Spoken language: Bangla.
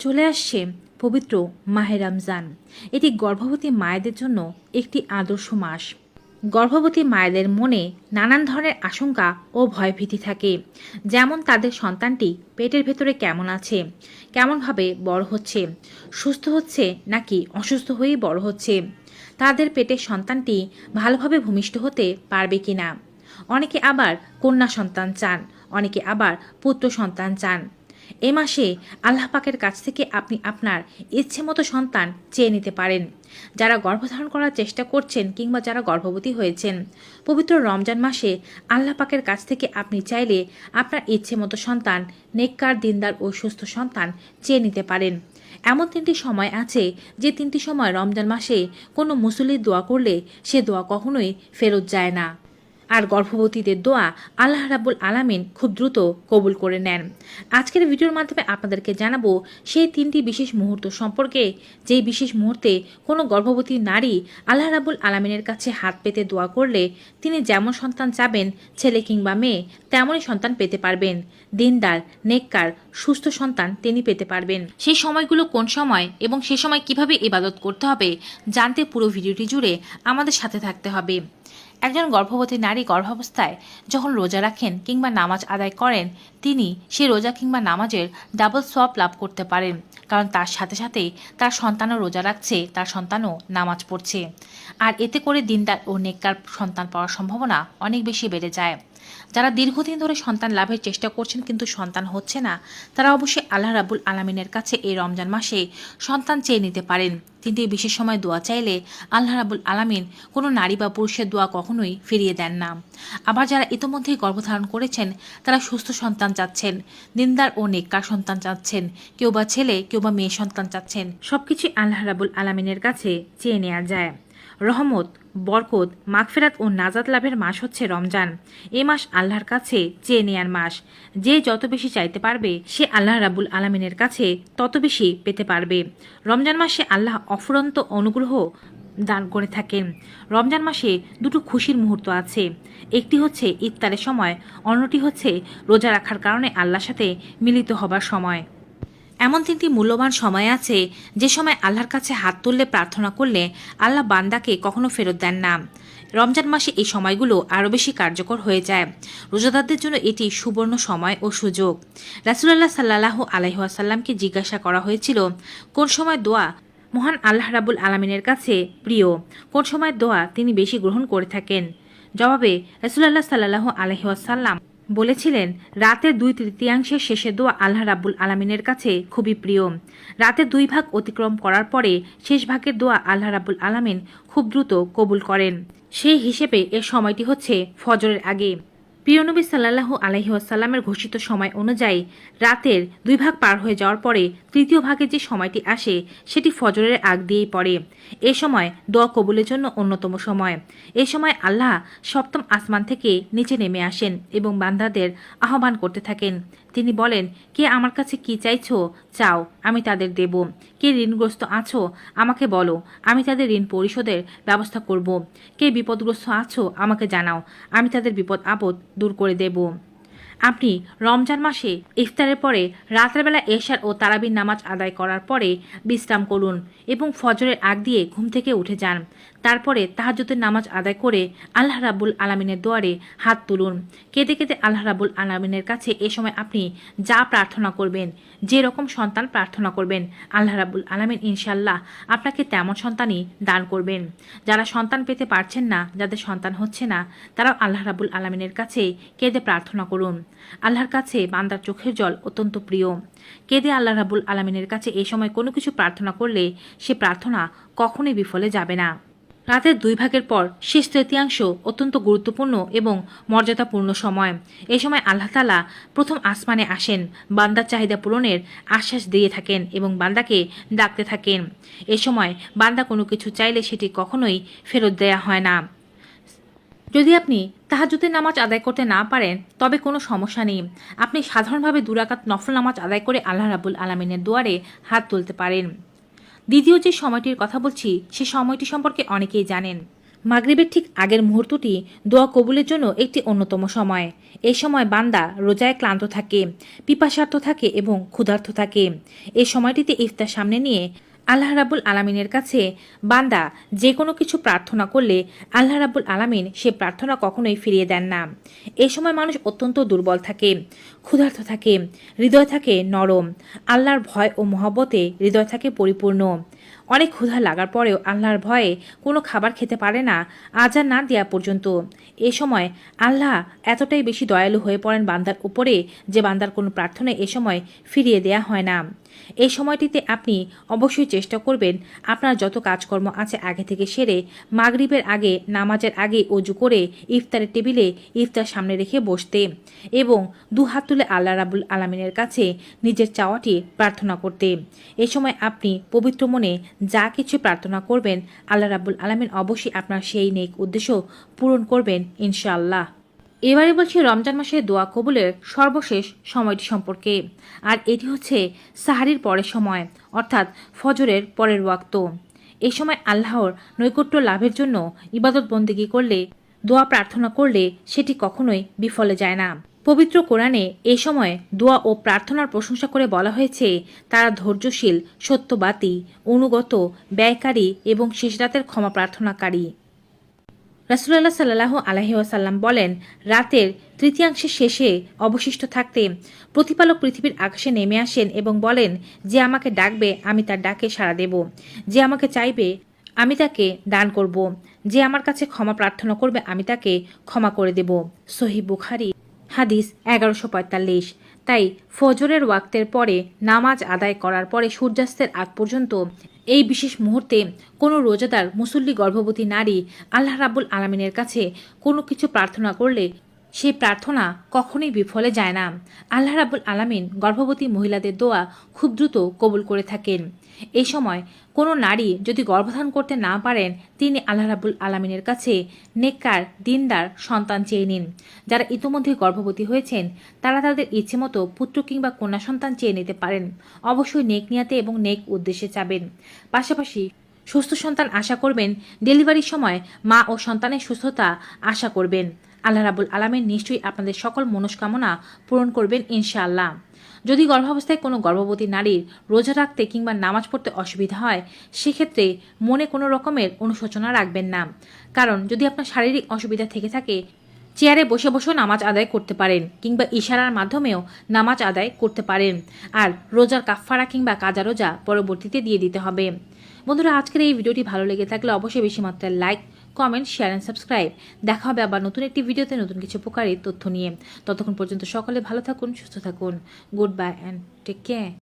চলে আসছে পবিত্র মাহে রমজান। এটি গর্ভবতী মায়েদের জন্য একটি আদর্শ মাস। গর্ভবতী মায়েদের মনে নানান ধরনের আশঙ্কা ও ভয়ভীতি থাকে। যেমন তাদের সন্তানটি পেটের ভেতরে কেমন আছে, কেমনভাবে বড় হচ্ছে, সুস্থ হচ্ছে নাকি অসুস্থ হয়েই বড় হচ্ছে, তাদের পেটের সন্তানটি ভালোভাবে ভূমিষ্ঠ হতে পারবে কিনা। অনেকে আবার কন্যা সন্তান চান, অনেকে আবার পুত্র সন্তান চান। এ মাসে আল্লাহ পাকের কাছ থেকে আপনি আপনার ইচ্ছে মতো সন্তান চেয়ে নিতে পারেন। যারা গর্ভধারণ করার চেষ্টা করছেন কিংবা যারা গর্ভবতী হয়েছেন, পবিত্র রমজান মাসে আল্লাহ পাকের কাছ থেকে আপনি চাইলে আপনার ইচ্ছে মতো সন্তান, নেককার, দিনদার ও সুস্থ সন্তান চেয়ে নিতে পারেন। এমন তিনটি সময় আছে যে তিনটি সময় রমজান মাসে কোনো মুসল্লির দোয়া করলে সে দোয়া কখনোই ফেরত যায় না। আর গর্ভবতীদের দোয়া আল্লাহ রাব্বুল আলামিন খুব দ্রুত কবুল করে নেন। আজকের ভিডিওর মাধ্যমে আপনাদেরকে জানাব সেই তিনটি বিশেষ মুহূর্ত সম্পর্কে। যেই বিশেষ মুহূর্তে কোনো গর্ভবতী নারী আল্লাহ রাব্বুল আলামিনের কাছে হাত পেতে দোয়া করলে তিনি যেমন সন্তান চাবেন, ছেলে কিংবা মেয়ে, তেমনই সন্তান পেতে পারবেন। দিনদার, নেককার, সুস্থ সন্তান তিনি পেতে পারবেন। সেই সময়গুলো কোন সময় এবং সে সময় কীভাবে ইবাদত করতে হবে জানতে পুরো ভিডিওটি জুড়ে আমাদের সাথে থাকতে হবে। একজন গর্ভবতী নারী গর্ভাবস্থায় যখন রোজা রাখেন কিংবা নামাজ আদায় করেন, তিনি সে রোজা কিংবা নামাজের ডাবল সোয়াব লাভ করতে পারেন, কারণ তার সাথে সাথে তার সন্তানও রোজা রাখছে, তার সন্তানও নামাজ পড়ছে। আর এতে করে দিনদার ও নেককার সন্তান পাওয়ার সম্ভাবনা অনেক বেশি বেড়ে যায়। যারা দীর্ঘদিন ধরে সন্তান লাভের চেষ্টা করছেন কিন্তু সন্তান হচ্ছে না, তারা অবশ্যই আল্লাহ রাবুল আলমিনের কাছে এই রমজান মাসে সন্তান চেয়ে নিতে পারেন। তিনটি বিশেষ সময় দোয়া চাইলে আল্লাহ রাবুল আলামিন কোনো নারী বা পুরুষের দোয়া কখনোই ফিরিয়ে দেন না। আবার যারা ইতোমধ্যেই গর্ভধারণ করেছেন, তারা সুস্থ সন্তান চাচ্ছেন, দিনদার ও নেককার সন্তান চাচ্ছেন, কেউ বা ছেলে, কেউ বা মেয়ে সন্তান চাচ্ছেন। সবকিছু আল্লাহ রাবুল আলামিনের কাছে চেয়ে নেওয়া যায়। রহমত, বরকত, মাগফেরাত ও নাজাত লাভের মাস হচ্ছে রমজান। এ মাস আল্লাহর কাছে চেয়ে নেয়ার মাস। যে যত বেশি চাইতে পারবে, সে আল্লাহ রাবুল আলমিনের কাছে তত বেশি পেতে পারবে। রমজান মাসে আল্লাহ অফুরন্ত অনুগ্রহ দান করে থাকেন। রমজান মাসে দুটো খুশির মুহূর্ত আছে। একটি হচ্ছে ইফতারের সময়, অন্যটি হচ্ছে রোজা রাখার কারণে আল্লাহর সাথে মিলিত হবার সময়। এমন তিনটি মূল্যবান সময় আছে যে সময় আল্লাহর কাছে হাত তুললে প্রার্থনা করলে আল্লাহ বান্দাকে কখনো ফেরত দেন না। রমজান মাসে এই সময়গুলো আরও বেশি কার্যকর হয়ে যায়। রোজাদারদের জন্য এটি সুবর্ণ সময় ও সুযোগ। রাসুলাল্লাহ সাল্লাহ আলহাসাল্লামকে জিজ্ঞাসা করা হয়েছিল, কোন সময় দোয়া মহান আল্লাহ রাবুল আলমিনের কাছে প্রিয়? কোন সময় দোয়া তিনি বেশি গ্রহণ করে থাকেন? জবাবে রাসুলাল্লাহ সাল্লাহ আলহাসাল্লাম বলেছিলেন রাতের দুই তৃতীয়াংশের শেষে দোয়া আল্লাহ রাব্বুল আলমিনের কাছে খুবই প্রিয়। রাতে দুই ভাগ অতিক্রম করার পরে শেষ ভাগের দোয়া আল্লাহ রাব্বুল আলমিন খুব দ্রুত কবুল করেন। সেই হিসেবে এর সময়টি হচ্ছে ফজরের আগে। প্রিয়নবী সাল্লাহু আলহিহাসাল্লামের ঘোষিত সময় অনুযায়ী রাতের দুই ভাগ পার হয়ে যাওয়ার পরে তৃতীয় ভাগে যে সময়টি আসে, সেটি ফজরের আগ দিয়েই পড়ে। এ সময় দোয়া কবুলের জন্য অন্যতম সময়। এ সময় আল্লাহ সপ্তম আসমান থেকে নিচে নেমে আসেন এবং বান্দাদের আহ্বান করতে থাকেন। তিনি বলেন, কে আমার কাছে কি চাইছো? চাও, আমি তাদের দেব। কে ঋণগ্রস্ত আছো? আমাকে বলো, আমি তাদের ঋণ পরিশোধের ব্যবস্থা করব। কে বিপদগ্রস্ত আছো? আমাকে জানাও। আমি তাদের বিপদ আপদ দূর করে দেব। আপনি রমজান মাসে ইফতারের পরে রাতের বেলা এশার ও তারাবির নামাজ আদায় করার পরে বিশ্রাম করুন এবং ফজরের আগ দিয়ে ঘুম থেকে উঠে যান। তারপরে তাহাজুতের নামাজ আদায় করে আল্লাহ রাবুল আলমিনের দোয়ারে হাত তুলুন। কেঁদে কেঁদে আল্লাহ রাবুল আলমিনের কাছে এ সময় আপনি যা প্রার্থনা করবেন, যে রকম সন্তান প্রার্থনা করবেন, আল্লাহ রাবুল আলমিন ইনশাল্লাহ আপনাকে তেমন সন্তানই দান করবেন। যারা সন্তান পেতে পারছেন না, যাদের সন্তান হচ্ছে না, তারাও আল্লাহ রাবুল আলমিনের কাছে কেঁদে প্রার্থনা করুন। আল্লাহর কাছে বান্দার চোখের জল অত্যন্ত প্রিয়। কেঁদে আল্লাহ রাবুল আলমিনের কাছে এই সময় কোনো কিছু প্রার্থনা করলে সে প্রার্থনা কখনোই বিফলে যাবে না। রাতের দুই ভাগের পর শেষ তৃতীয়াংশ অত্যন্ত গুরুত্বপূর্ণ এবং মর্যাদাপূর্ণ সময়। এ সময় আল্লাহ তালা প্রথম আসমানে আসেন, বান্দার চাহিদা পূরণের আশ্বাস দিয়ে থাকেন এবং বান্দাকে ডাকতে থাকেন। এ সময় বান্দা কোনো কিছু চাইলে সেটি কখনোই ফেরত দেয়া হয় না। যদি আপনি তাহাজুতের নামাজ আদায় করতে না পারেন, তবে কোনো সমস্যা নেই। আপনি সাধারণভাবে দুরাকাত নফল নামাজ আদায় করে আল্লাহ রাবুল আলমিনের দুয়ারে হাত তুলতে পারেন। দ্বিতীয় যে সময়টির কথা বলছি, সে সময়টি সম্পর্কে অনেকেই জানেন। মাগরিবের ঠিক আগের মুহূর্তটি দোয়া কবুলের জন্য একটি অন্যতম সময়। এই সময় বান্দা রোজায় ক্লান্ত থাকে, পিপাসার্থ থাকে এবং ক্ষুধার্ত থাকে। এই সময়টিতে ইফতার সামনে নিয়ে আল্লাহ রাবুল আলামিনের কাছে, বান্দা যে কোনো কিছু প্রার্থনা করলে আল্লাহ রাবুল আলামিন সে প্রার্থনা কখনোই ফিরিয়ে দেন না। এ সময় মানুষ অত্যন্ত দুর্বল থাকে, ক্ষুধার্ত থাকে, হৃদয় থাকে নরম, আল্লাহর ভয় ও মহব্বতে হৃদয় থাকে পরিপূর্ণ। অনেক ক্ষুধা লাগার পরেও আল্লাহর ভয়ে কোনো খাবার খেতে পারে না আজান না দেওয়া পর্যন্ত। এ সময় আল্লাহ এতটাই বেশি দয়ালু হয়ে পড়েন বান্দার উপরে, যে বান্দার কোনো প্রার্থনা এ সময় ফিরিয়ে দেয়া হয় না। এই সময়টিতে আপনি অবশ্যই চেষ্টা করবেন আপনার যত কাজকর্ম আছে আগে থেকে সেরে, মাগরিবের আগে, নামাজের আগে অজু করে ইফতারের টেবিলে ইফতার সামনে রেখে বসতে এবং দু হাত তুলে আল্লাহ রাবুল আলমিনের কাছে নিজের চাওয়াটি প্রার্থনা করতে। এই সময় আপনি পবিত্র মনে যা কিছু প্রার্থনা করবেন, আল্লাহ রাবুল আলমিন অবশ্যই আপনার সেই নেক উদ্দেশ্য পূরণ করবেন ইনশাআল্লাহ। এবারে বলছি রমজান মাসের দোয়া কবুলের সর্বশেষ সময়টি সম্পর্কে। আর এটি হচ্ছে সাহারির পরের সময়, অর্থাৎ ফজরের পরের ওয়াক্ত। এই সময় আল্লাহর নৈকট্য লাভের জন্য ইবাদত বন্দিগি করলে, দোয়া প্রার্থনা করলে সেটি কখনোই বিফলে যায় না। পবিত্র কোরআনে এই সময় দোয়া ও প্রার্থনার প্রশংসা করে বলা হয়েছে, তারা ধৈর্যশীল, সত্যবাদী, অনুগত, ব্যয়কারী এবং শেষ রাতের ক্ষমা প্রার্থনাকারী। রাসুল্লাহ সাল্লাহ আলহি ওয়াসাল্লাম বলেন, রাতের তৃতীয়াংশের শেষে অবশিষ্ট থাকতে প্রতিপালক পৃথিবীর আকাশে নেমে আসেন এবং বলেন, যে আমাকে ডাকবে, আমি তার ডাকে সাড়া দেব। যে আমাকে চাইবে, আমি তাকে দান করব। যে আমার কাছে ক্ষমা প্রার্থনা করবে, আমি তাকে ক্ষমা করে দেব। সহি বুখারি, হাদিস এগারোশো পঁয়তাল্লিশ। তাই ফজরের ওয়াক্তের পরে নামাজ আদায় করার পরে সূর্যাস্তের আগ পর্যন্ত এই বিশেষ মুহূর্তে কোনো রোজাদার মুসল্লি গর্ভবতী নারী আল্লাহ রাবুল আলমিনের কাছে কোনো কিছু প্রার্থনা করলে সেই প্রার্থনা কখনোই বিফলে যায় না। আল্লাহ রাবুল আলামিন গর্ভবতী মহিলাদের দোয়া খুব দ্রুত কবুল করে থাকেন। এই সময় কোনো নারী যদি গর্ভধারণ করতে না পারেন, তিনি আল্লাহ রাবুল আলামিনের কাছে নেককার, দিনদার সন্তান চেয়ে নিন। যারা ইতোমধ্যে গর্ভবতী হয়েছেন, তারা তাদের ইচ্ছে মতো পুত্র কিংবা কন্যা সন্তান চেয়ে নিতে পারেন। অবশ্যই নেক নিয়াতে এবং নেক উদ্দেশ্যে চাবেন। পাশাপাশি সুস্থ সন্তান আশা করবেন, ডেলিভারির সময় মা ও সন্তানের সুস্থতা আশা করবেন। আল্লাহ রাবুল আলমের নিশ্চয়ই আপনাদের সকল মনস্কামনা পূরণ করবেন ইনশাআল্লাহ। যদি গর্ভাবস্থায় কোনো গর্ভবতী নারীর রোজা রাখতে কিংবা নামাজ পড়তে অসুবিধা হয়, সেক্ষেত্রে মনে কোনো রকমের অনুশোচনা রাখবেন না। কারণ যদি আপনার শারীরিক অসুবিধা থেকে থাকে, চেয়ারে বসে বসেও নামাজ আদায় করতে পারেন কিংবা ইশারার মাধ্যমেও নামাজ আদায় করতে পারেন। আর রোজার কাফফারা কিংবা কাজা রোজা পরবর্তীতে দিয়ে দিতে হবে। বন্ধুরা, আজকের এই ভিডিওটি ভালো লেগে থাকলে অবশ্যই বেশি মাত্রায় like comment share and subscribe দেখা হবে আবার নতুন একটি ভিডিওতে নতুন কিছু উপকারী তথ্য নিয়ে। ততক্ষণ পর্যন্ত সকলে ভালো থাকুন, সুস্থ থাকুন। Good bye and take care